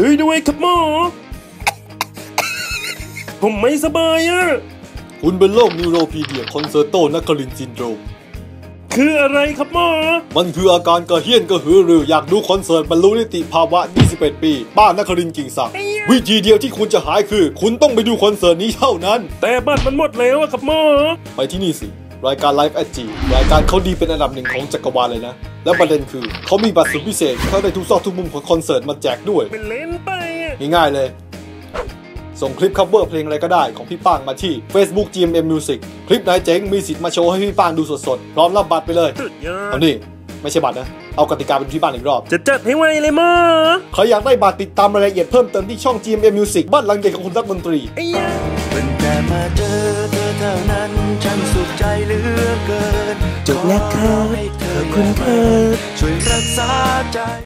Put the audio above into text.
ช่วยด้วยครับหมอ ผมไม่สบายอะคุณเป็นโรคนิวโรพีเดียคอนเซอร์โตนักคลินซินโดรม คืออะไรครับหมอ มันคืออาการกระเฮี้ยนกระหือรืออยากดูคอนเสิร์ตบรรลุนิติภาวะ 21 ปีบ้านนครินทร์กิ่งศักดิ์วิธีเดียวที่คุณจะหายคือ คุณต้องไปดูคอนเสิร์ตนี้เท่านั้น แต่บัตรมันหมดแล้วอะครับหมอ ไปที่นี่สิ รายการ Live at G รายการเขาดีเป็นอันดับหนึ่งของจักรวาลเลยนะ แล้วประเด็นคือเขามีบัตรสุดพิเศษเข้าได้ทุกซอกทุกมุมของคอนเสิร์ตมาแจกด้วย เป็นเล่นไปอะง่ายๆเลย ส่งคลิป cover เพลงอะไรก็ได้ของพี่ป้างมาที่ Facebook GMM Music คลิปไหนเจ๋งมีสิทธิ์มาโชว์ให้พี่ป้างดูสดๆ พร้อมรับบัตรไปเลย สุดยอเอาดนี่ไม่ใช่บัตรนะ เอากติกาเป็นที่บ้านอีกรอบ จะจัดให้ไวเลยหมอใครอยากได้บัตรติดตามรายละเอียดเพิ่มเติมที่ช่อง GMM Music บ้านหลังใหญ่ของคุณรักดนตรี ไอ้ยา ตั้งแต่มาเจอเธอเท่านั้นฉันสุขใจเหลือ จุดนะครับขอเธอขอบคุณครับช่วยรักษา